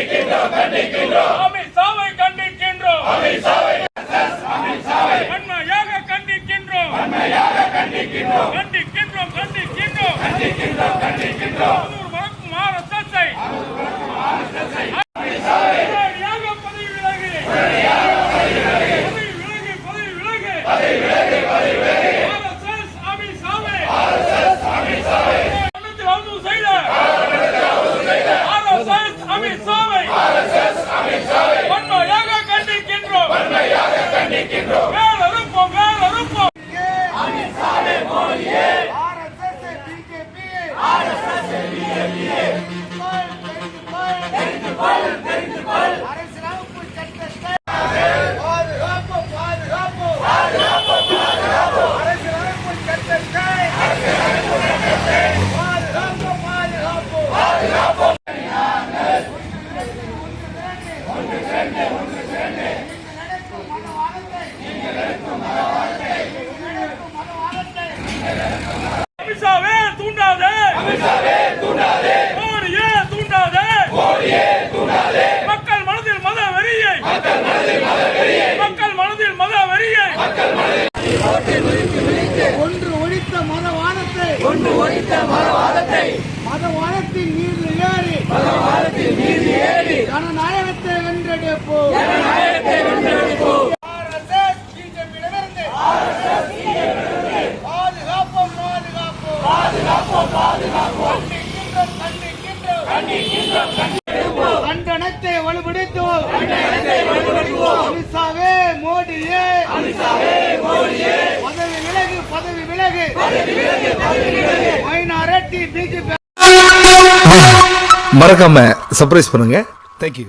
கண்டிக்கின்றோம் கண்டிக்கின்றோம். அமித்ஷாவை கண்டிக்கின்றோம். அமித்ஷாவை அமித்ஷாவை வன்மையாக கண்டிக்கின்றோம். வன்மையாக கண்டிக்கின்றோம். கண்டிக்கின்றோம் கண்டிக்கின்றோம். கண்டிக்கின்றோம். RSS ஆபீஸாவை. அமித்ஷாவே தூண்டாதே. மோடியே தூண்டாதே. மக்கள் மனதில் மத வெறியை. மக்கள் மனதில் மத வெறியை. ஒன்று ஒழித்த மதவாதத்தை. ஒன்று ஒழித்த மதவாதத்தை. மதவாதத்தின் மீது ஏறி. மதவாதத்தின் மீது ஏறி. ஜனநாயகத்தை வென்றெடுப்போம். கண்டனத்தை அமித்ஷாவே மோடியே. அமித்ஷாவே மோடியே பதவி விலகு பதவி விலகு. பதவி விலகு பதவி விலகு மைனாரிட்டி பிஜேபி. மறக்காம சர்ப்ரைஸ் பண்ணுங்க. Thank you